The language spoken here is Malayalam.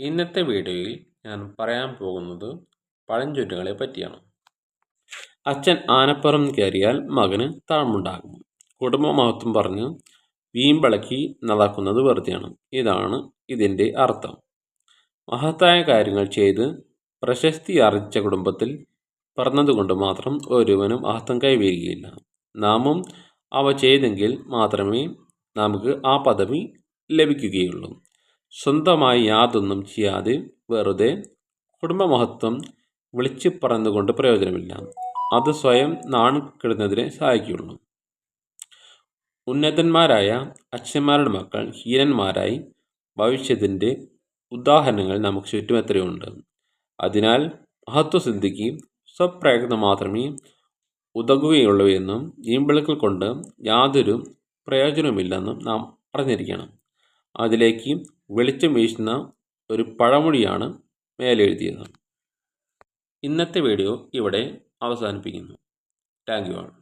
ഇന്നത്തെ വീഡിയോയിൽ ഞാൻ പറയാൻ പോകുന്നത് പഴഞ്ചൊല്ലുകളെ പറ്റിയാണ്. അച്ഛൻ ആനപ്പുറം കയറിയാൽ മകന് താഴ്മുണ്ടാകും. കുടുംബ മഹത്വം പറഞ്ഞ് വീമ്പിളക്കി നടക്കുന്നത് വെറുതെയാണ്. ഇതാണ് ഇതിന്റെ അർത്ഥം. മഹത്തായ കാര്യങ്ങൾ ചെയ്ത് പ്രശസ്തി അർജിച്ച കുടുംബത്തിൽ പറഞ്ഞതുകൊണ്ട് മാത്രം ഒരുവനും മഹത്വം കൈവരികയില്ല നാമും അവ ചെയ്തെങ്കിൽ മാത്രമേ നമുക്ക് ആ പദവി ലഭിക്കുകയുള്ളൂ. സ്വന്തമായി യാതൊന്നും ചെയ്യാതെ വെറുതെ കുടുംബമഹത്വം വിളിച്ചു പറഞ്ഞുകൊണ്ട് പ്രയോജനമില്ല. അത് സ്വയം നാണിക്കിടുന്നതിനെ സഹായിക്കുകയുള്ളൂ. ഉന്നതന്മാരായ അച്ഛന്മാരുടെ മക്കൾ ഹീനന്മാരായി ഭവിഷ്യത്തിന്റെ ഉദാഹരണങ്ങൾ നമുക്ക് ചുറ്റും എത്രയുണ്ട്? അതിനാൽ മഹത്വസിദ്ധിക്ക് സ്വപ്രയത്നം മാത്രമേ ഉതകുകയുള്ളൂ എന്നും ഈമ്പിളുക്കൾ കൊണ്ട് യാതൊരു പ്രയോജനവുമില്ലെന്നും നാം അറിഞ്ഞിരിക്കണം. അതിലേക്ക് വെളിച്ചം വീശുന്ന ഒരു പഴമൊഴിയാണ് മേലെഴുതിയത്. ഇന്നത്തെ വീഡിയോ ഇവിടെ അവസാനിപ്പിക്കുന്നു. Thank you all.